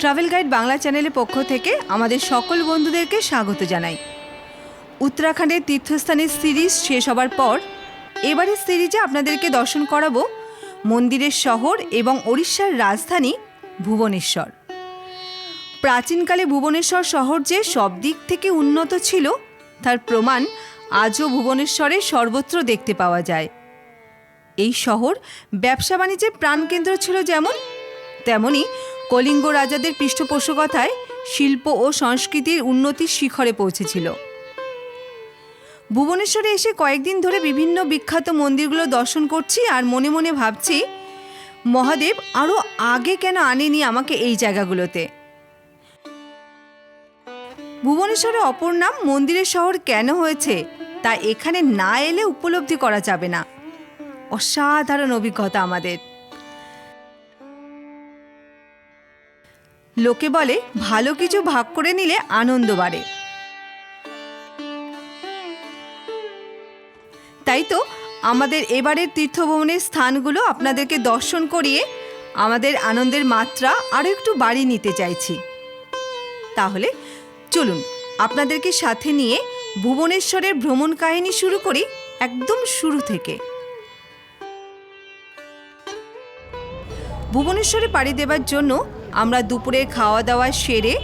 Travel guide Bangla চ্যানেলের পক্ষ থেকে আমাদের সকল বন্ধুদেরকে স্বাগত জানাই। উত্তরাখণ্ডের তীর্থস্থানের সিরিজ শেষ হবার পর এবারের সিরিজে আপনাদেরকে দর্শন করাবো মন্দিরের শহর এবং ওড়িশার রাজধানী ভুবনেশ্বর। প্রাচীনকালে ভুবনেশ্বর শহর যে সব দিক থেকে উন্নত ছিল, তার প্রমাণ আজও ভুবনেশ্বরে সর্বত্র দেখতে পাওয়া যায়। এই শহর ব্যবসা বাণিজ্যের প্রাণকেন্দ্র ছিল যেমন, তেমনি কলিঙ্গ রাজাদের পৃষ্ঠপোষকতায় শিল্প ও সংস্কৃতির উন্নতির শিখরে পৌঁছেছিল। ভুবনেশ্বরে এসে কয়েকদিন ধরে বিভিন্ন বিখ্যাত মন্দিরগুলো দর্শন করছি আর মনে মনে ভাবছি, মহাদেব আরও আগে কেন আনেনি আমাকে এই জায়গাগুলোতে? ভুবনেশ্বরের অপর নাম মন্দিরের শহর কেন হয়েছে, তা এখানে না এলে উপলব্ধি করা যাবে না। অসাধারণ অভিজ্ঞতা আমাদের। লোকে বলে, ভালো কিছু ভাগ করে নিলে আনন্দ বাড়ে। তাই তো, আমাদের এবারের তীর্থভ্রমণের স্থানগুলো আপনাদেরকে দর্শন করিয়ে আমাদের আনন্দের মাত্রা আরও একটু বাড়িয়ে নিতে চাইছি। তাহলে, চলুন, আপনাদেরকে সাথে নিয়ে ভুবনেশ্বরের ভ্রমণ কাহিনী শুরু করি একদম শুরু থেকে। ভুবনেশ্বরে পাড়ি দেবার জন্য আমরা দুপুরে খাওয়া দাওয়া সেরে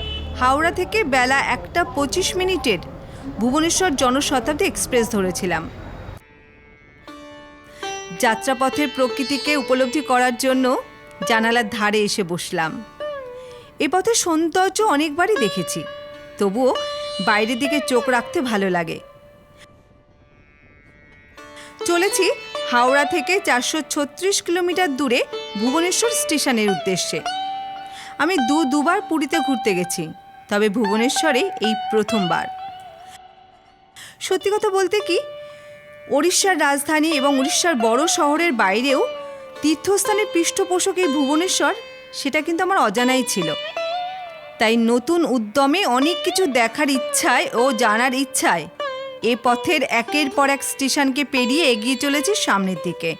হাওড়া থেকে বেলা একটা পঁচিশ মিনিটের ভুবনেশ্বর জনশতাব্দী এক্সপ্রেস ধরেছিলাম। যাত্রাপথের প্রকৃতিকে উপলব্ধি করার জন্য জানালার ধারে এসে বসলাম। এ পথে সৌন্দর্য অনেকবারই দেখেছি, তবুও বাইরের দিকে চোখ রাখতে ভালো লাগে। চলেছি হাওড়া থেকে চারশো ছত্রিশ কিলোমিটার দূরে ভুবনেশ্বর স্টেশনের উদ্দেশ্যে। আমি দু দুবার পুরীতে ঘুরতে গেছি, তবে ভুবনেশ্বরে এই প্রথমবার। সত্যি কথা বলতে কি, ওড়িশার রাজধানী এবং উড়িষ্যার বড় শহরের বাইরেও তীর্থস্থানের পৃষ্ঠপোষক এই ভুবনেশ্বর, সেটা কিন্তু আমার অজানাই ছিল। তাই নতুন উদ্যমে অনেক কিছু দেখার ইচ্ছায় ও জানার ইচ্ছায় এ পথের একের পর এক স্টেশনকে পেরিয়ে এগিয়ে চলেছি সামনের দিকে।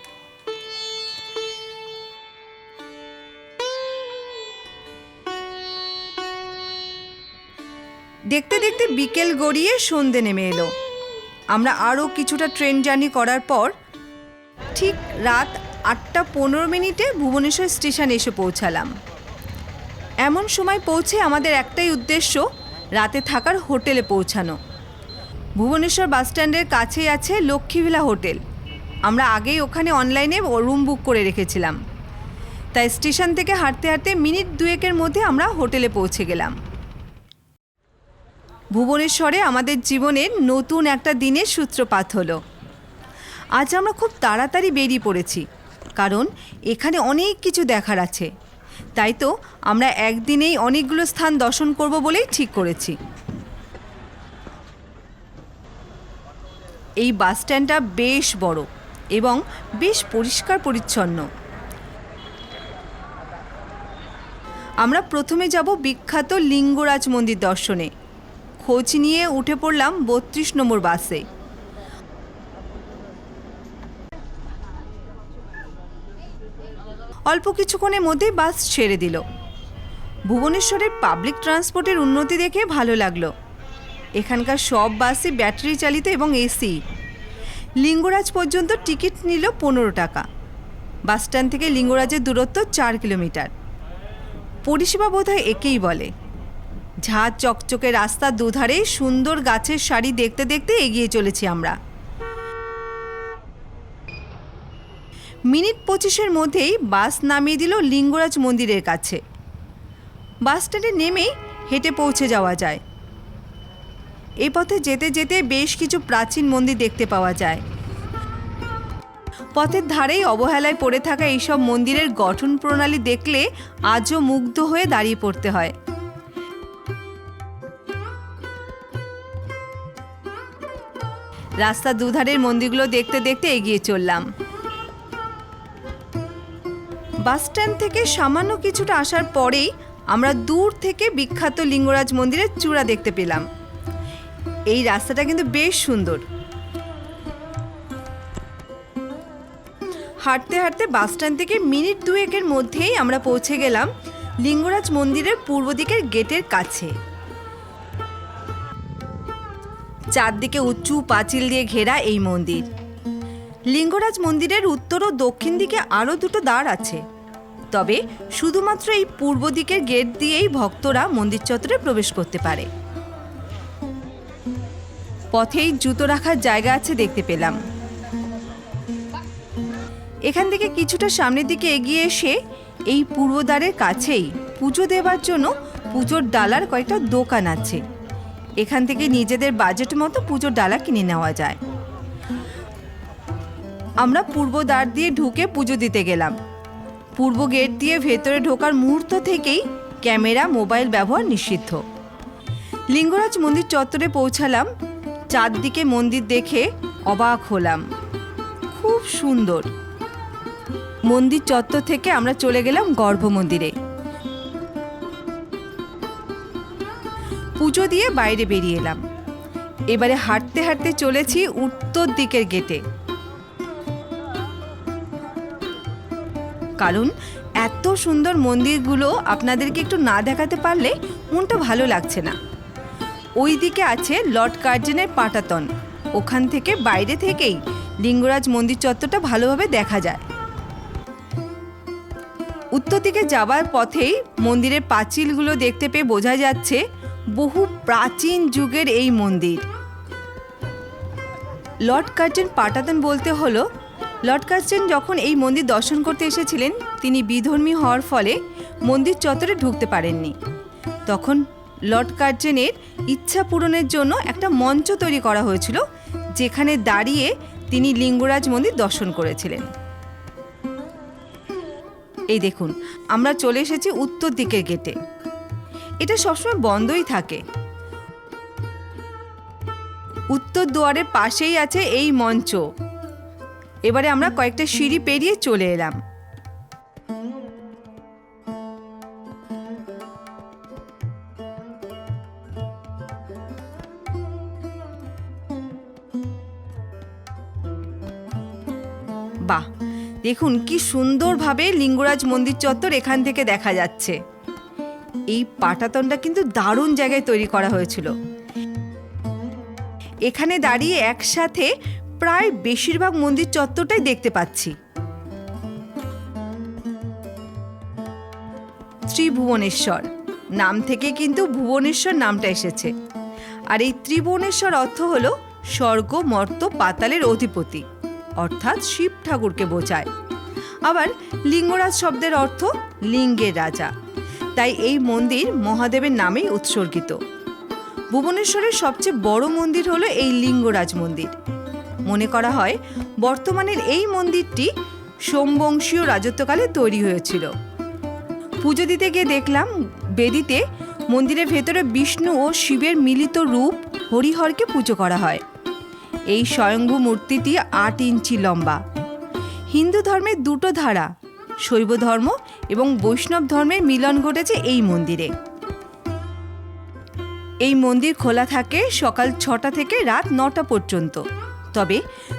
দেখতে দেখতে বিকেল গড়িয়ে সন্ধে নেমে এলো। আমরা আরও কিছুটা ট্রেন জার্নি করার পর ঠিক রাত আটটা পনেরো মিনিটে ভুবনেশ্বর স্টেশন এসে পৌঁছালাম। এমন সময় পৌঁছে আমাদের একটাই উদ্দেশ্য, রাতে থাকার হোটেলে পৌঁছানো। ভুবনেশ্বর বাসস্ট্যান্ডের কাছেই আছে লক্ষ্মীভিলা হোটেল। আমরা আগেই ওখানে অনলাইনে রুম বুক করে রেখেছিলাম। তাই স্টেশন থেকে হাঁটতে হাঁটতে মিনিট দুয়েকের মধ্যে আমরা হোটেলে পৌঁছে গেলাম। ভুবনেশ্বরে আমাদের জীবনের নতুন একটা দিনের সূত্রপাত হলো। আজ আমরা খুব তাড়াতাড়ি বেরিয়ে পড়েছি, কারণ এখানে অনেক কিছু দেখার আছে। তাই তো আমরা একদিনেই অনেকগুলো স্থান দর্শন করব বলেই ঠিক করেছি। এই বাস স্ট্যান্ডটা বেশ বড় এবং বেশ পরিষ্কার পরিচ্ছন্ন। আমরা প্রথমে যাব বিখ্যাত লিঙ্গরাজ মন্দির দর্শনে। খোঁজ নিয়ে উঠে পড়লাম বত্রিশ নম্বর বাসে। অল্প কিছুক্ষণের মধ্যেই বাস ছেড়ে দিল। ভুবনেশ্বরের পাবলিক ট্রান্সপোর্টের উন্নতি দেখে ভালো লাগল। এখানকার সব বাসই ব্যাটারি চালিত এবং এসি। লিঙ্গরাজ পর্যন্ত টিকিট নিল পনেরো টাকা। বাসস্ট্যান্ড থেকে লিঙ্গরাজের দূরত্ব চার কিলোমিটার। পরিষেবা বোধহয় একেই বলে। ঝাঁ চকচকে রাস্তার দুধারে সুন্দর গাছের সারি দেখতে দেখতে এগিয়ে চলেছি আমরা। মিনিট পঁচিশের মধ্যেই বাস নামিয়ে দিল লিঙ্গরাজ মন্দিরের কাছে। বাস স্ট্যান্ডে নেমেই হেঁটে পৌঁছে যাওয়া যায়। এই পথে যেতে যেতে বেশ কিছু প্রাচীন মন্দির দেখতে পাওয়া যায়। পথের ধারেই অবহেলায় পড়ে থাকা এইসব মন্দিরের গঠন প্রণালী দেখলে আজও মুগ্ধ হয়ে দাঁড়িয়ে পড়তে হয়। রাস্তা দুধারের মন্দিরগুলো দেখতে দেখতে এগিয়ে চললাম। বাস স্ট্যান্ড থেকে সামান্য কিছুটা আসার পরেই আমরা দূর থেকে বিখ্যাত লিঙ্গরাজ মন্দিরের চূড়া দেখতে পেলাম। এই রাস্তাটা কিন্তু বেশ সুন্দর। হাঁটতে হাঁটতে বাস স্ট্যান্ড থেকে মিনিট দুয়েকের মধ্যেই আমরা পৌঁছে গেলাম লিঙ্গরাজ মন্দিরের পূর্ব দিকের গেটের কাছে। চারদিকে উঁচু পাঁচিল দিয়ে ঘেরা এই মন্দির। লিঙ্গরাজ মন্দিরের উত্তর ও দক্ষিণ দিকে আরও দুটো দ্বার আছে। তবে শুধুমাত্র এই পূর্ব দিকের গেট দিয়েই ভক্তরা মন্দির চত্বরে প্রবেশ করতে পারে। পথেই জুতো রাখার জায়গা আছে দেখতে পেলাম। এখান থেকে কিছুটা সামনের দিকে এগিয়ে এসে এই পূর্বদ্বারের কাছেই পুজো দেওয়ার জন্য পুজোর ডালার কয়েকটা দোকান আছে। এখান থেকে নিজেদের বাজেট মতো পুজোর ডালা কিনে নেওয়া যায়। আমরা পূর্ব দ্বার দিয়ে ঢুকে পুজো দিতে গেলাম। পূর্ব গেট দিয়ে ভেতরে ঢোকার মুহূর্ত থেকেই ক্যামেরা, মোবাইল ব্যবহার নিষিদ্ধ। লিঙ্গরাজ মন্দির চত্বরে পৌঁছালাম। চারদিকে মন্দির দেখে অবাক হলাম। খুব সুন্দর। মন্দির চত্বর থেকে আমরা চলে গেলাম গর্ভ মন্দিরে। পুজো দিয়ে বাইরে বেরিয়ে এলাম। এবারে হাঁটতে হাঁটতে চলেছি উত্তর দিকের গেটে। কারণ এত সুন্দর মন্দিরগুলো আপনাদেরকে একটু না দেখাতে পারলে মনটা ভালো লাগছে না। ওই দিকে আছে লর্ড কার্জেনের পাটাতন। ওখান থেকে বাইরে থেকেই লিঙ্গরাজ মন্দির চত্বরটা ভালোভাবে দেখা যায়। উত্তর দিকে যাওয়ার পথেই মন্দিরের পাঁচিলগুলো দেখতে পেয়ে বোঝা যাচ্ছে বহু প্রাচীন যুগের এই মন্দির। লর্ড কার্জন পাটাতন বলতে হলো, লর্ড কার্জন যখন এই মন্দির দর্শন করতে এসেছিলেন, তিনি বিধর্মী হওয়ার ফলে মন্দির চত্বরে ঢুকতে পারেননি। তখন লর্ড কার্জেনের ইচ্ছা পূরণের জন্য একটা মঞ্চ তৈরি করা হয়েছিল, যেখানে দাঁড়িয়ে তিনি লিঙ্গরাজ মন্দির দর্শন করেছিলেন। এই দেখুন, আমরা চলে এসেছি উত্তর দিকের গেটে এটা সবসময় বন্ধই থাকে। উত্তর দুয়ারের পাশেই আছে এই মঞ্চ। এবারে আমরা কয়েকটা সিঁড়ি পেরিয়ে চলে এলাম। বাহ, দেখুন কি সুন্দরভাবে লিঙ্গরাজ মন্দির চত্বর এখান থেকে দেখা যাচ্ছে। এই পাটাতনটা কিন্তু দারুণ জায়গায় তৈরি করা হয়েছিল। এখানে দাঁড়িয়ে একসাথে প্রায় বেশিরভাগ মন্দির চত্বরটাই দেখতে পাচ্ছি। ত্রিভুবনেশ্বর, নাম থেকে কিন্তু ভুবনেশ্বর নামটা এসেছে। আর এই ত্রিভুবনেশ্বর অর্থ হলো স্বর্গ, মর্ত, পাতালের অধিপতি, অর্থাৎ শিব ঠাকুরকে বোঝায়। আবার লিঙ্গরাজ শব্দের অর্থ লিঙ্গের রাজা। তাই এই মন্দির মহাদেবের নামেই উৎসর্গিত। ভুবনেশ্বরের সবচেয়ে বড় মন্দির হলো এই লিঙ্গরাজ মন্দির। মনে করা হয়, বর্তমানের এই মন্দিরটি সোমবংশীয় রাজত্বকালে তৈরি হয়েছিল। পুজো দিতে গিয়ে দেখলাম, বেদিতে মন্দিরের ভেতরে বিষ্ণু ও শিবের মিলিত রূপ হরিহরকে পুজো করা হয়। এই স্বয়ংভূ মূর্তিটি আট ইঞ্চি লম্বা। হিন্দু ধর্মের দুটো ধারা শৈব ধর্ম এবং বৈষ্ণব ধর্মের মিলন ঘটেছে এই মন্দিরে। এই মন্দির খোলা থাকে সকাল ছটা থেকে রাত নটা পর্যন্ত। তবে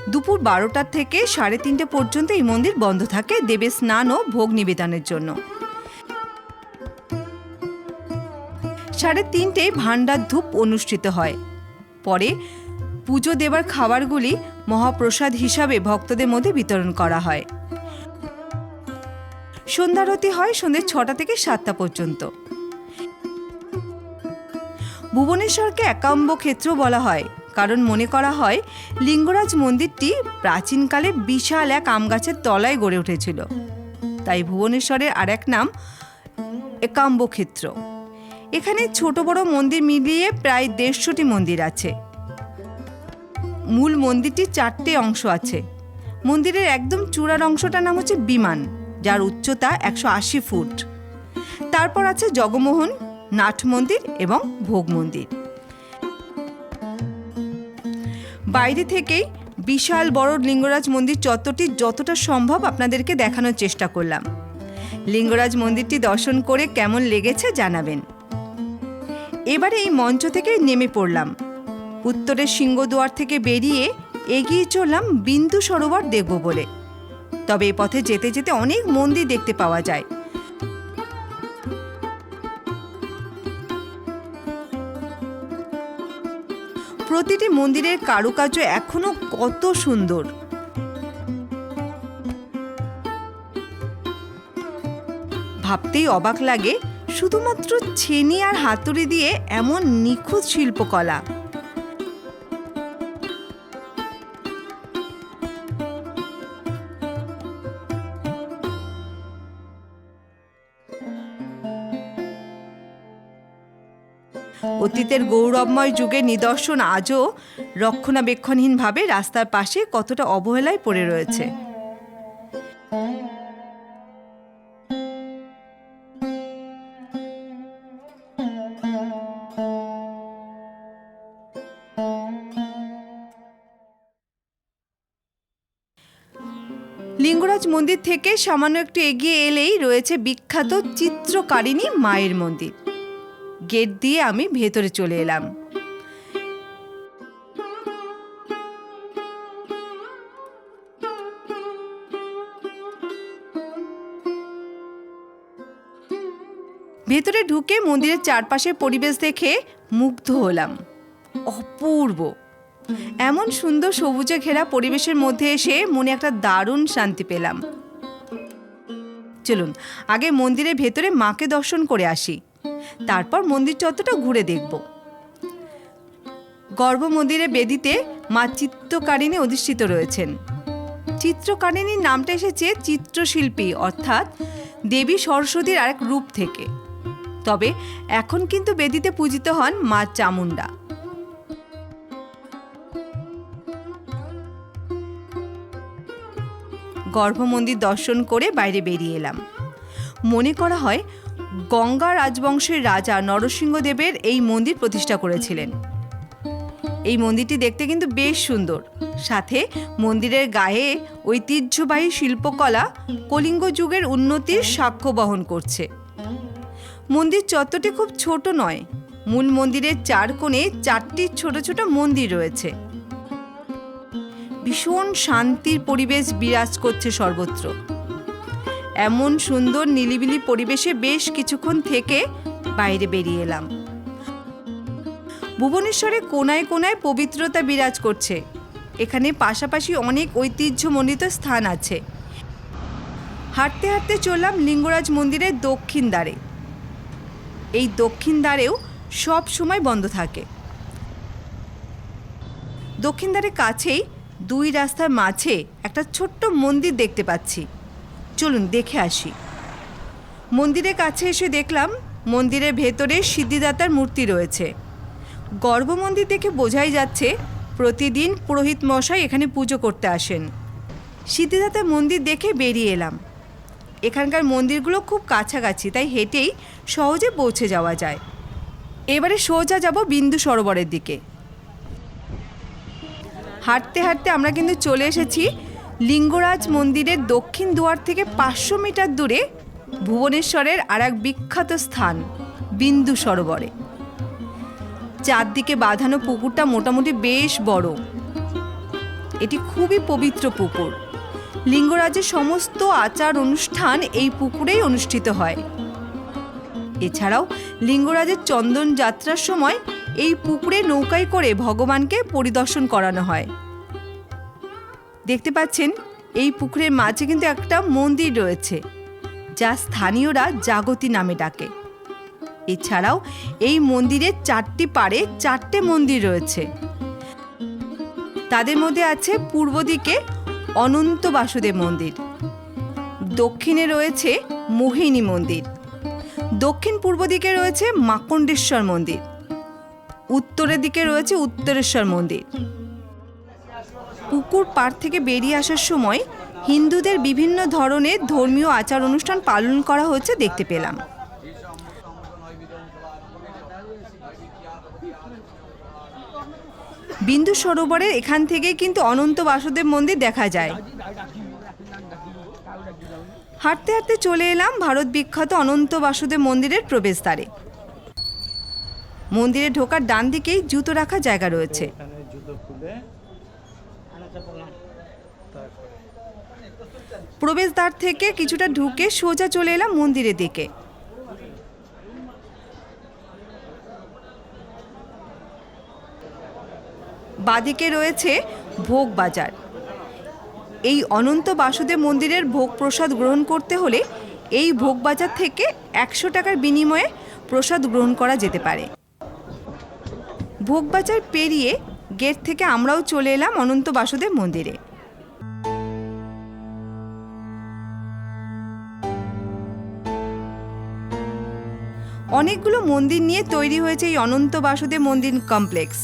দুপুর বারোটা থেকে সাড়ে তিনটে পর্যন্ত এই মন্দির বন্ধ থাকে দেবে স্নান ও ভোগ নিবেদনের জন্য। সাড়ে তিনটে ভাণ্ডার ধূপ অনুষ্ঠিত হয়। পরে পুজো দেবার খাবারগুলি মহাপ্রসাদ হিসাবে ভক্তদের মধ্যে বিতরণ করা হয়। সন্ধ্যারতি হয় সন্ধ্যে ছটা থেকে সাতটা পর্যন্ত। ভুবনেশ্বরকে একাম্ব ক্ষেত্র বলা হয়, কারণ মনে করা হয় লিঙ্গরাজ মন্দিরটি প্রাচীনকালে বিশাল এক আম গাছের তলায় গড়ে উঠেছিল। তাই ভুবনেশ্বরের আর এক নাম একাম্ব ক্ষেত্র। এখানে ছোট বড় মন্দির মিলিয়ে প্রায় দেড়শোটি মন্দির আছে। মূল মন্দিরটির চারটে অংশ আছে। মন্দিরের একদম চূড়ার অংশটার নাম হচ্ছে বিমান। যার উচ্চতা একশো আশি ফুট। তারপর আছে জগমোহন, নাট মন্দির এবং ভোগ মন্দির। বাইরে থেকেই বিশাল বড় লিঙ্গরাজ মন্দির চত্বরটি যতটা সম্ভব আপনাদেরকে দেখানোর চেষ্টা করলাম। লিঙ্গরাজ মন্দিরটি দর্শন করে কেমন লেগেছে জানাবেন। এবারে এই মঞ্চ থেকে নেমে পড়লাম। উত্তরের সিংহদুয়ার থেকে বেরিয়ে এগিয়ে চললাম বিন্দু সরোবর দেখব বলে। তবে এ পথে যেতে যেতে অনেক মন্দির দেখতে পাওয়া যায়। প্রতিটি মন্দিরের কারুকার্য এখনও কত সুন্দর। ভাবতেই অবাক লাগে, শুধুমাত্র ছেনি আর হাতুড়ি দিয়ে এমন নিখুঁত শিল্পকলা। অতীতের গৌরবময় যুগের নিদর্শন আজও রক্ষণাবেক্ষণহীনভাবে রাস্তার পাশে কতটা অবহেলায় পড়ে রয়েছে। লিঙ্গরাজ মন্দির থেকে সামান্য একটু এগিয়ে এলেই রয়েছে বিখ্যাত চিত্রকারিণী মায়ের মন্দির। গেট দিয়ে আমি ভেতরে চলে এলাম। ভেতরে ঢুকে মন্দিরের চারপাশের পরিবেশ দেখে মুগ্ধ হলাম। অপূর্ব। এমন সুন্দর সবুজে ঘেরা পরিবেশের মধ্যে এসে মনে একটা দারুণ শান্তি পেলাম। চলুন, আগে মন্দিরের ভেতরে মাকে দর্শন করে আসি। তারপর মন্দির চত্বরটা ঘুরে দেখব। গর্ভ মন্দিরে বেদিতে মা চিত্রকারিণী অধিষ্ঠিত রয়েছেন। চিত্রকারিণীর নামটা এসেছে চিত্রশিল্পী, অর্থাৎ দেবী সরস্বতীর আরেক রূপ থেকে। তবে এখন কিন্তু বেদিতে পূজিত হন মা চামুণ্ডা। গর্ভমন্দির দর্শন করে বাইরে বেরিয়ে এলাম। মনে করা হয় গঙ্গা রাজবংশের রাজা নরসিংহদেবের এই মন্দির প্রতিষ্ঠা করেছিলেন। এই মন্দিরটি দেখতে কিন্তু বেশ সুন্দর। সাথে মন্দিরের গায়ে ঐতিহ্যবাহী শিল্পকলা কলিঙ্গ যুগের উন্নতির সাক্ষ্য বহন করছে। মন্দির চত্বরটি খুব ছোট নয়, মূল মন্দিরের চার কোণে চারটি ছোট ছোট মন্দির রয়েছে। ভীষণ শান্তির পরিবেশ বিরাজ করছে সর্বত্র। এমন সুন্দর নিলিবিলি পরিবেশে বেশ কিছুক্ষণ থেকে বাইরে বেরিয়ে এলাম। ভুবনেশ্বরে কোনায় কোনায় পবিত্রতা বিরাজ করছে। এখানে পাশাপাশি অনেক ঐতিহ্যমণ্ডিত স্থান আছে। হাঁটতে হাঁটতে চললাম লিঙ্গরাজ মন্দিরের দক্ষিণ দ্বারে। এই দক্ষিণ দ্বারেও সব সময় বন্ধ থাকে। দক্ষিণ দ্বারের কাছেই দুই রাস্তার মাঝে একটা ছোট্ট মন্দির দেখতে পাচ্ছি। চলুন দেখে আসি। মন্দিরের কাছে এসে দেখলাম মন্দিরের ভেতরে সিদ্ধিদাতার মূর্তি রয়েছে। গর্ভমন্দির দেখে বোঝাই যাচ্ছে প্রতিদিন পুরোহিত মশাই এখানে পুজো করতে আসেন। সিদ্ধিদাতার মন্দির দেখে বেরিয়ে এলাম। এখানকার মন্দিরগুলো খুব কাছাকাছি, তাই হেঁটেই সহজে পৌঁছে যাওয়া যায়। এবারে সোজা যাব বিন্দু সরোবরের দিকে। হাঁটতে হাঁটতে আমরা কিন্তু চলে এসেছি লিঙ্গরাজ মন্দিরের দক্ষিণ দুয়ার থেকে পাঁচশো মিটার দূরে ভুবনেশ্বরের আর এক বিখ্যাত স্থান, বিন্দু সরোবরে। চারদিকে বাঁধানো পুকুরটা মোটামুটি বেশ বড়। এটি খুবই পবিত্র পুকুর। লিঙ্গরাজের সমস্ত আচার অনুষ্ঠান এই পুকুরেই অনুষ্ঠিত হয়। এছাড়াও লিঙ্গরাজের চন্দন যাত্রার সময় এই পুকুরে নৌকায় করে ভগবানকে পরিদর্শন করানো হয়। দেখতে পাচ্ছেন, এই পুকুরের মাঝে কিন্তু একটা মন্দির রয়েছে, যা স্থানীয়রা জাগতি নামে ডাকে। এছাড়াও এই মন্দিরের চারটি পাড়ে চারটে মন্দির রয়েছে। তাদের মধ্যে আছে পূর্ব দিকে অনন্ত বাসুদেব মন্দির, দক্ষিণে রয়েছে মোহিনী মন্দির, দক্ষিণ পূর্ব দিকে রয়েছে মাকণ্ডেশ্বর মন্দির, উত্তরের দিকে রয়েছে উত্তরেশ্বর মন্দির। পুকুর পাড় থেকে বেরিয়ে আসার সময় হিন্দুদের বিভিন্ন ধরনের ধর্মীয় আচার অনুষ্ঠান পালন করা হচ্ছে দেখতে পেলাম। বিন্দু সরোবরের এখান থেকে কিন্তু অনন্ত বাসুদেব মন্দির দেখা যায়। হাঁটতে হাঁটতে চলে এলাম ভারত বিখ্যাত অনন্ত বাসুদেব মন্দিরের প্রবেশদ্বারে। মন্দিরে ঢোকার ডান দিকেই জুতো রাখার জায়গা রয়েছে এখানে জুতো খুলে প্রবেশদ্বার থেকে কিছুটা ঢুকে সোজা চলে এলাম মন্দিরের দিকে। বাদিকে রয়েছে ভোগ বাজার। এই অনন্ত বাসুদেব মন্দিরের ভোগ প্রসাদ গ্রহণ করতে হলে এই ভোগ বাজার থেকে একশো টাকার বিনিময়ে প্রসাদ গ্রহণ করা যেতে পারে। ভোগবাজার পেরিয়ে গেট থেকে আমরাও চলে এলাম অনন্ত বাসুদেব মন্দিরে। অনেকগুলো মন্দির নিয়ে তৈরি হয়েছে এই অনন্ত বাসুদেব মন্দির কমপ্লেক্স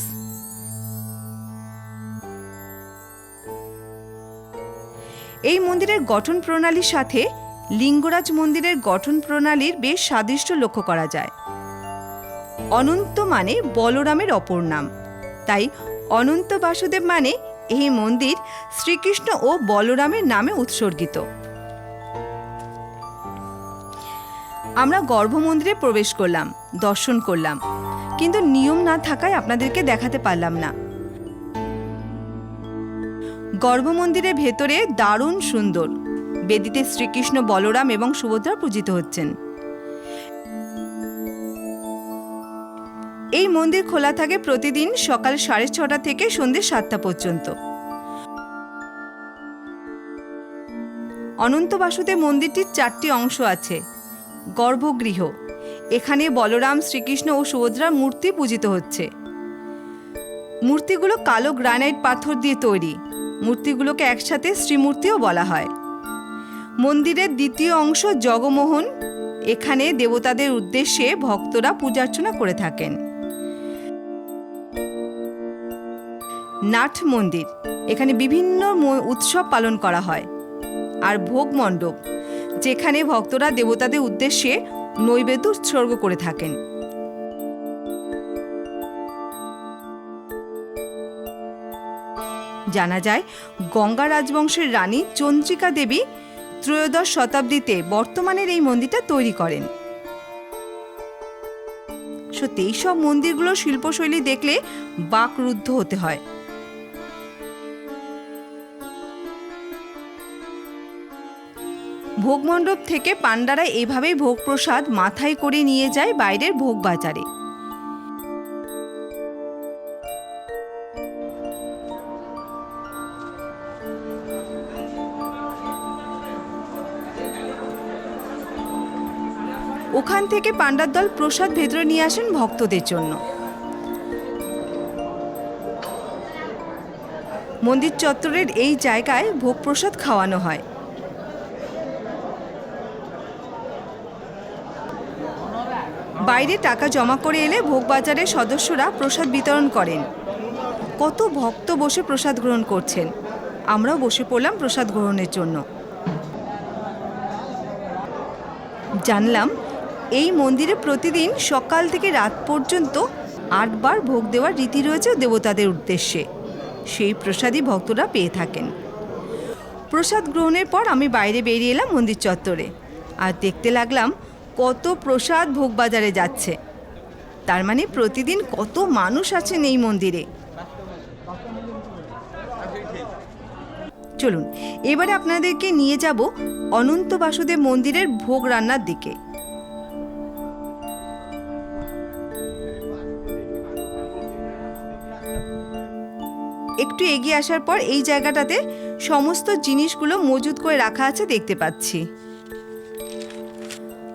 এই মন্দিরের গঠন প্রণালীর সাথে লিঙ্গরাজ মন্দিরের গঠন প্রণালীর বেশ সাদৃশ্য লক্ষ্য করা যায়। অনন্ত মানে বলরামের অপর নাম। তাই অনন্ত বাসুদেব মানে এই মন্দির শ্রীকৃষ্ণ ও বলরামের নামে উৎসর্গিত। আমরা গর্ভমন্দিরে প্রবেশ করলাম, দর্শন করলাম। কিন্তু নিয়ম না থাকায় আপনাদেরকে দেখাতে পারলাম না। গর্ভমন্দিরের ভেতরে দারুণ সুন্দর। বেদিতে শ্রীকৃষ্ণ বলরাম এবং সুভদ্রা পূজিত হচ্ছেন। এই মন্দির খোলা থাকে প্রতিদিন সকাল সাড়ে ছটা থেকে সন্ধ্যে সাতটা পর্যন্ত। অনন্ত বাসুদেব মন্দিরটির চারটি অংশ আছে। গর্ভগৃহ। এখানে বলরাম, শ্রীকৃষ্ণ ও সুভদ্রার মূর্তি পূজিত হচ্ছে। মূর্তিগুলো কালো গ্রানাইট পাথর দিয়ে তৈরি। মূর্তিগুলোকে একসাথে শ্রীমূর্তিও বলা হয়। মন্দিরের দ্বিতীয় অংশ জগমোহন। এখানে দেবতাদের উদ্দেশ্যে ভক্তরা পূজার্চনা করে থাকেন। নাট মন্দির। এখানে বিভিন্ন উৎসব পালন করা হয়। আর ভোগ মণ্ডপ। যেখানে ভক্তরা দেবতাদের উদ্দেশ্যে নৈবেদ্য উৎসর্গ করে থাকেন। জানা যায়, গঙ্গা রাজবংশের রানী চন্দ্রিকা দেবী ত্রয়োদশ শতাব্দীতে বর্তমানের এই মন্দিরটা তৈরি করেন। সত্যি, এইসব মন্দিরগুলোর শিল্পশৈলী দেখলে বাকরুদ্ধ হতে হয়। ভোগমণ্ডপ থেকে পাণ্ডারা এভাবেই ভোগ প্রসাদ মাথায় করে নিয়ে যায় বাইরের ভোগ বাজারে ওখান থেকে পাণ্ডার দল প্রসাদ ভেতরে নিয়ে আসেন ভক্তদের জন্য। মন্দির চত্বরের এই জায়গায় ভোগ প্রসাদ খাওয়ানো হয়। বাইরে টাকা জমা করে এলে ভোগবাজারের সদস্যরা প্রসাদ বিতরণ করেন। কত ভক্ত বসে প্রসাদ গ্রহণ করছেন। আমরাও বসে পড়লাম প্রসাদ গ্রহণের জন্য। জানলাম, এই মন্দিরে প্রতিদিন সকাল থেকে রাত পর্যন্ত আটবার ভোগ দেওয়ার রীতি রয়েছে দেবতাদের উদ্দেশ্যে। সেই প্রসাদই ভক্তরা পেয়ে থাকেন। প্রসাদ গ্রহণের পর আমি বাইরে বেরিয়ে এলাম মন্দির চত্বরে। আর দেখতে লাগলাম কত প্রসাদ ভোগবাজারে যাচ্ছে। তার মানে প্রতিদিন কত মানুষ আছেন এই মন্দিরে। চলুন, এবারে আপনাদেরকে নিয়ে যাব অনন্ত বাসুদেব মন্দিরের ভোগ রান্নার দিকে। একটু এগিয়ে আসার পর এই জায়গাটাতে সমস্ত জিনিসগুলো মজুত করে রাখা আছে দেখতে পাচ্ছি।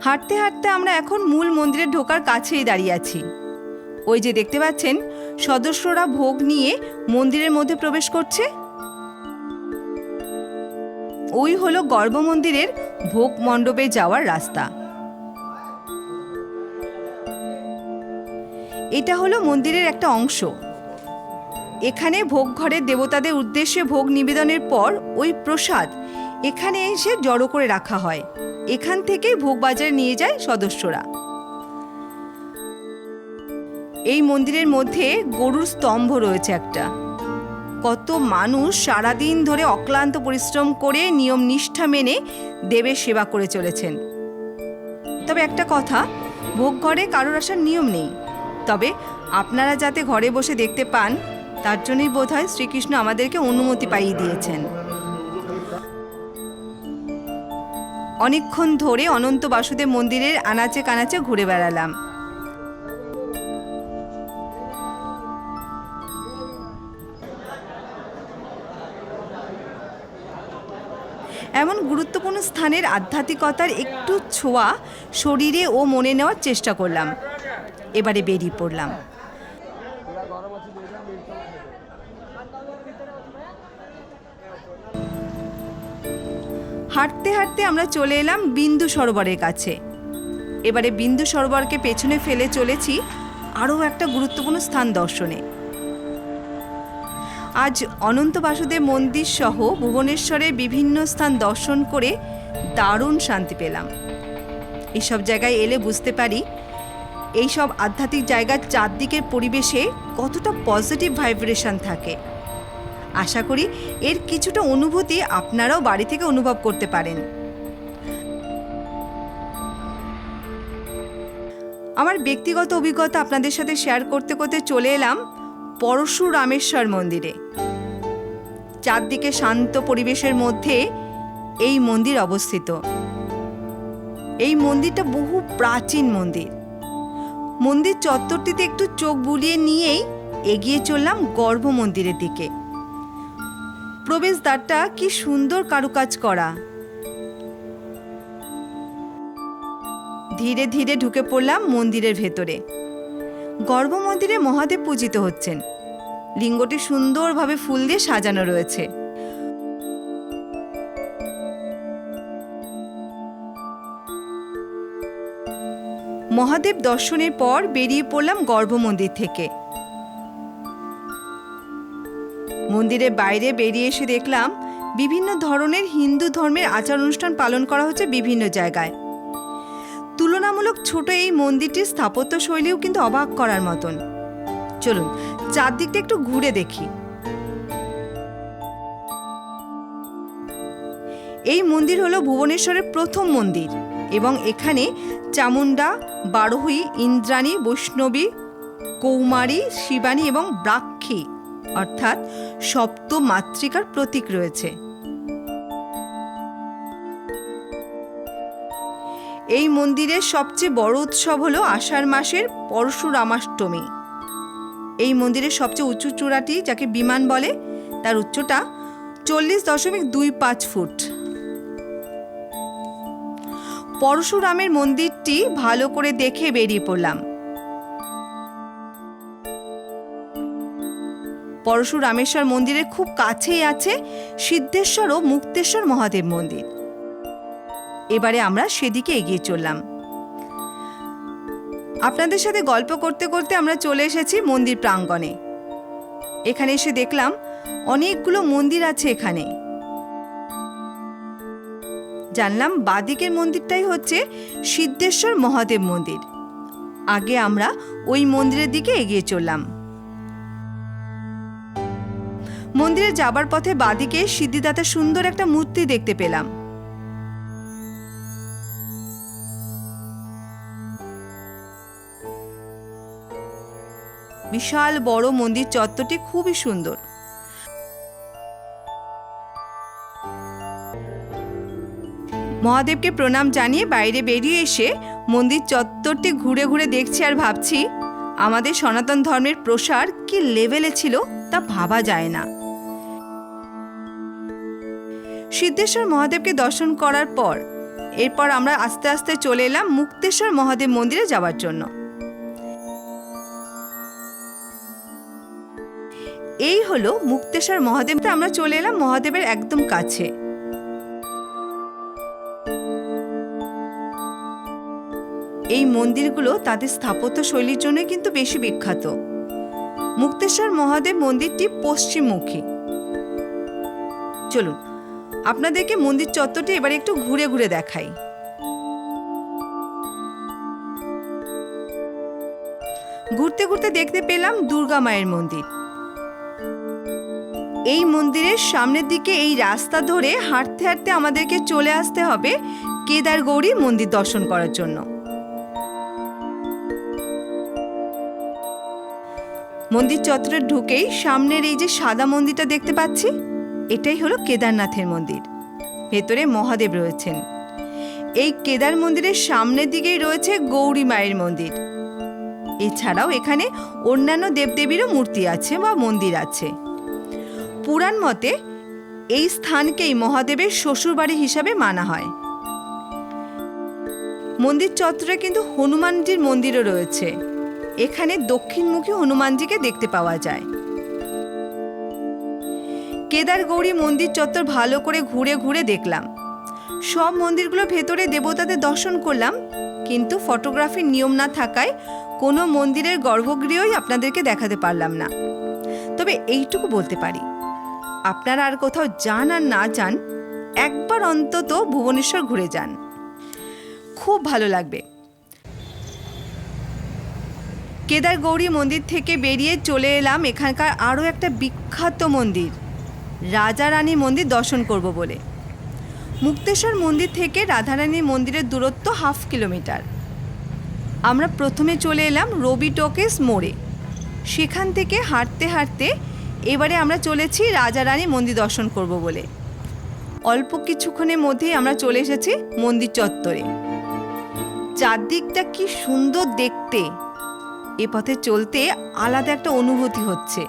হাঁটতে হাঁটতে আমরা এখন মূল মন্দিরে ঢোকার কাছেই দাঁড়িয়ে আছি। ওই যে দেখতে পাচ্ছেন, সদস্যরা ভোগ নিয়ে মন্দিরের মধ্যে প্রবেশ করছে। ওই হলো গর্ভ মন্দিরের ভোগ মণ্ডপে যাওয়ার রাস্তা। এটা হলো মন্দিরের একটা অংশ। এখানে ভোগ ঘরের দেবতাদের উদ্দেশ্যে ভোগ নিবেদনের পর ওই প্রসাদ এখানে এসে জড়ো করে রাখা হয়। এখান থেকেই ভোগ বাজারে নিয়ে যায় সদস্যরা। এই মন্দিরের মধ্যে গরুর স্তম্ভ রয়েছে একটা। কত মানুষ সারাদিন ধরে অক্লান্ত পরিশ্রম করে নিয়ম নিষ্ঠা মেনে দেবের সেবা করে চলেছেন। তবে একটা কথা, ভোগ ঘরে কারোর আসার নিয়ম নেই। তবে আপনারা যাতে ঘরে বসে দেখতে পান, তার জন্যই বোধহয় শ্রীকৃষ্ণ আমাদেরকে অনুমতি পাইয়ে দিয়েছেন। অনেকক্ষণ ধরে অনন্ত বাসুদেব মন্দিরের আনাচে কানাচে ঘুরে বেড়ালাম। এমন গুরুত্বপূর্ণ স্থানের আধ্যাত্মিকতার একটু ছোঁয়া শরীরে ও মনে নেওয়ার চেষ্টা করলাম। এবারে বেরিয়ে পড়লাম। হাঁটতে হাঁটতে আমরা চলে এলাম বিন্দু সরোবরের কাছে। এবারে বিন্দু সরোবরকে পেছনে ফেলে চলেছি আরও একটা গুরুত্বপূর্ণ স্থান দর্শনে। আজ অনন্ত বাসুদেব মন্দির সহ ভুবনেশ্বরের বিভিন্ন স্থান দর্শন করে দারুণ শান্তি পেলাম। এসব জায়গায় এলে বুঝতে পারি, এইসব আধ্যাত্মিক জায়গার চারদিকের পরিবেশে কতটা পজিটিভ ভাইব্রেশন থাকে। আশা করি এর কিছুটা অনুভূতি আপনারাও বাড়ি থেকে অনুভব করতে পারেন। আমার ব্যক্তিগত অভিজ্ঞতা আপনাদের সাথে শেয়ার করতে করতে চলে এলাম পরশুরামেশ্বর মন্দিরে। চারদিকে শান্ত পরিবেশের মধ্যে এই মন্দির অবস্থিত। এই মন্দিরটা বহু প্রাচীন মন্দির। মন্দির চত্বরটিতে একটু চোখ বুলিয়ে নিয়েই এগিয়ে চললাম গর্ভ মন্দিরের দিকে। প্রবেশদ্বারটা কি সুন্দর কারুকাজ করা। ধীরে ধীরে ঢুকে পড়লাম মন্দিরের ভেতরে। গর্ভ মন্দিরে মহাদেব পূজিত হচ্ছেন। লিঙ্গটি সুন্দরভাবে ফুল দিয়ে সাজানো রয়েছে। মহাদেব দর্শনের পর বেরিয়ে পড়লাম গর্ভ মন্দির থেকে। মন্দিরের বাইরে বেরিয়ে এসে দেখলাম বিভিন্ন ধরনের হিন্দু ধর্মের আচার অনুষ্ঠান পালন করা হচ্ছে বিভিন্ন জায়গায়। তুলনামূলক ছোট এই মন্দিরটির স্থাপত্য শৈলীও কিন্তু অবাক করার মতন। চলুন, চারদিকটা একটু ঘুরে দেখি। এই মন্দির হলো ভুবনেশ্বরের প্রথম মন্দির এবং এখানে চামুন্ডা বারোহী, ইন্দ্রাণী, বৈষ্ণবী, কৌমারী, শিবানী এবং ব্রাক্ষী অর্থাৎ সপ্ত মাতৃকার প্রতীক রয়েছে। এই মন্দিরের সবচেয়ে বড় উৎসব হলো আষাঢ় মাসের পরশুরামাষ্টমী। এই মন্দিরের সবচেয়ে উঁচু চূড়াটি, যাকে বিমান বলে, তার উচ্চতা চল্লিশ দশমিক দুই পাঁচ ফুট। পরশুরামের মন্দিরটি ভালো করে দেখে বেরিয়ে পড়লাম। পরশুরামেশ্বর মন্দিরের খুব কাছেই আছে সিদ্ধেশ্বর ও মুক্তেশ্বর মহাদেব মন্দির। এবারে আমরা সেদিকে এগিয়ে চললাম। আপনাদের সাথে গল্প করতে করতে আমরা চলে এসেছি মন্দির প্রাঙ্গণে। এখানে এসে দেখলাম অনেকগুলো মন্দির আছে এখানে। জানলাম বাদিকের মন্দিরটাই হচ্ছে সিদ্ধেশ্বর মহাদেব মন্দির। আগে আমরা ওই মন্দিরের দিকে এগিয়ে চললাম। মন্দিরে যাবার পথে বাদিকে সিদ্ধিদাতা সুন্দর একটা মূর্তি দেখতে পেলাম। বিশাল বড় মন্দির চত্বরটি খুবই সুন্দর। মহাদেবকে প্রণাম জানিয়ে বাইরে বেরিয়ে এসে মন্দির চত্বরটি ঘুরে ঘুরে দেখছি আর ভাবছি, আমাদের সনাতন ধর্মের প্রসার কি লেভেলে ছিল তা ভাবা যায় না। সিদ্ধেশ্বর মহাদেবকে দর্শন করার পর, এরপর আমরা আস্তে আস্তে চলে এলাম মুক্তেশ্বর মহাদেব মন্দিরে যাওয়ার জন্য। এই হলো মুক্তেশ্বর মহাদেবটা আমরা চলে এলাম মহাদেবের একদম কাছে। এই মন্দিরগুলো তাদের স্থাপত্য শৈলীর জন্য কিন্তু বেশি বিখ্যাত। মুক্তেশ্বর মহাদেব মন্দিরটি পশ্চিমমুখী। চলুন আপনাদেরকে মন্দির চত্বরটি এবার একটু ঘুরে ঘুরে দেখাই। ঘুরতে ঘুরতে দেখতে পেলাম দুর্গা মায়ের মন্দির। এই মন্দিরের সামনের দিকে এই রাস্তা ধরে হাঁটতে হাঁটতে আমাদেরকে চলে আসতে হবে কেদার গৌরী মন্দির দর্শন করার জন্য। মন্দির চত্বরে ঢুকেই সামনের এই যে সাদা মন্দিরটা দেখতে পাচ্ছি এটাই হলো কেদারনাথের মন্দির। ভেতরে মহাদেব রয়েছেন। এই কেদার মন্দিরের সামনের দিকেই রয়েছে গৌরী মায়ের মন্দির। এছাড়াও এখানে অন্যান্য দেবদেবীরও মূর্তি আছে বা মন্দির আছে। পুরাণ মতে এই স্থানকেই মহাদেবের শ্বশুরবাড়ি হিসাবে মানা হয়। মন্দির চত্বরে কিন্তু হনুমানজির মন্দিরও রয়েছে। এখানে দক্ষিণমুখী হনুমানজিকে দেখতে পাওয়া যায়। কেদার গৌরী মন্দির চত্বর ভালো করে ঘুরে ঘুরে দেখলাম। সব মন্দিরগুলো ভেতরে দেবতাদের দর্শন করলাম, কিন্তু ফটোগ্রাফির নিয়ম না থাকায় কোনো মন্দিরের গর্ভগৃহই আপনাদেরকে দেখাতে পারলাম না। তবে এইটুকু বলতে পারি, আপনারা আর কোথাও যান আর না যান, একবার অন্তত ভুবনেশ্বর ঘুরে যান। খুব ভালো লাগবে। কেদার গৌরী মন্দির থেকে বেরিয়ে চলে এলাম এখানকার আরও একটা বিখ্যাত মন্দির। রাজা রানী মন্দির দর্শন করব বলে। মুক্তেশ্বর মন্দির থেকে রাধারানী মন্দিরের দূরত্ব হাফ কিলোমিটার। আমরা প্রথমে চলে এলাম রবি টকেস মোড়ে। সেখান থেকে হাঁটতে হাঁটতে এবারে আমরা চলেছি রাজা রানী মন্দির দর্শন করব বলে। অল্প কিছুক্ষণের মধ্যেই আমরা চলে এসেছি মন্দির চত্বরে। চারদিকটা কি সুন্দর দেখতে। এ পথে চলতে আলাদা একটা অনুভূতি হচ্ছে।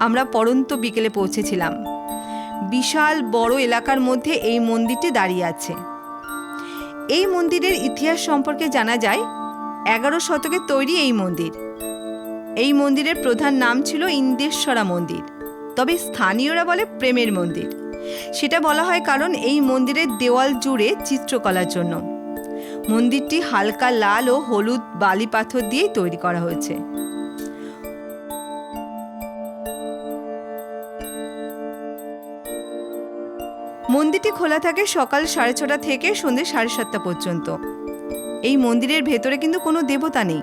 আমরা পরন্ত বিকেলে পৌঁছেছিলাম। বিশাল বড় এলাকার মধ্যে এই মন্দিরটি দাঁড়িয়ে আছে। এই মন্দিরের ইতিহাস সম্পর্কে জানা যায়, এগারো শতকে তৈরি এই মন্দির। এই মন্দিরের প্রধান নাম ছিল ইন্দেশ্বরা মন্দির, তবে স্থানীয়রা বলে প্রেমের মন্দির। সেটা বলা হয় কারণ এই মন্দিরের দেওয়াল জুড়ে চিত্রকলার জন্য। মন্দিরটি হালকা লাল ও হলুদ বালি পাথর দিয়েই তৈরি করা হয়েছে। মন্দিরটি খোলা থাকে সকাল সাড়ে ছটা থেকে সন্ধ্যে সাড়ে সাতটা পর্যন্ত। এই মন্দিরের ভেতরে কিন্তু কোনো দেবতা নেই।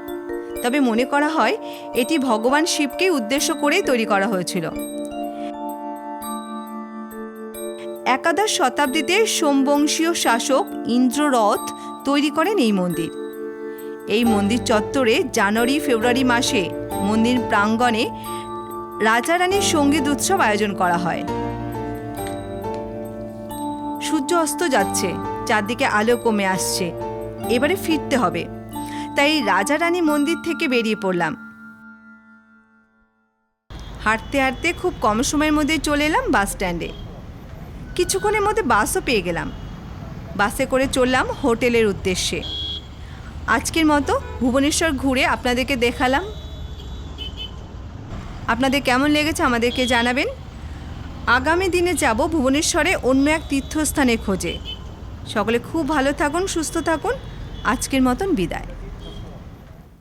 তবে মনে করা হয়, এটি ভগবান শিবকে উদ্দেশ্য করেই তৈরি করা হয়েছিল। একাদশ শতাব্দীতে সোমবংশীয় শাসক ইন্দ্ররথ তৈরি করেন এই মন্দির। এই মন্দির চত্বরে জানুয়ারি, ফেব্রুয়ারি মাসে মন্দির প্রাঙ্গণে রাজা রানীর সংগীত উৎসব আয়োজন করা হয়। সূর্য অস্ত যাচ্ছে, চারদিকে আলো কমে আসছে। এবারে ফিরতে হবে। তাই রাজা রানী মন্দির থেকে বেরিয়ে পড়লাম। হাঁটতে হাঁটতে খুব কম সময়ের মধ্যে চলে এলাম বাস স্ট্যান্ডে। কিছুক্ষণের মধ্যে বাসও পেয়ে গেলাম। বাসে করে চললাম হোটেলের উদ্দেশ্যে। আজকের মতো ভুবনেশ্বর ঘুরে আপনাদেরকে দেখালাম। আপনাদের কেমন লেগেছে আমাদেরকে জানাবেন। আগামী দিনে যাব ভুবনেশ্বরে অন্য এক তীর্থস্থানে খোঁজে। সকলে খুব ভালো থাকুন, সুস্থ থাকুন। আজকের মতন বিদায়।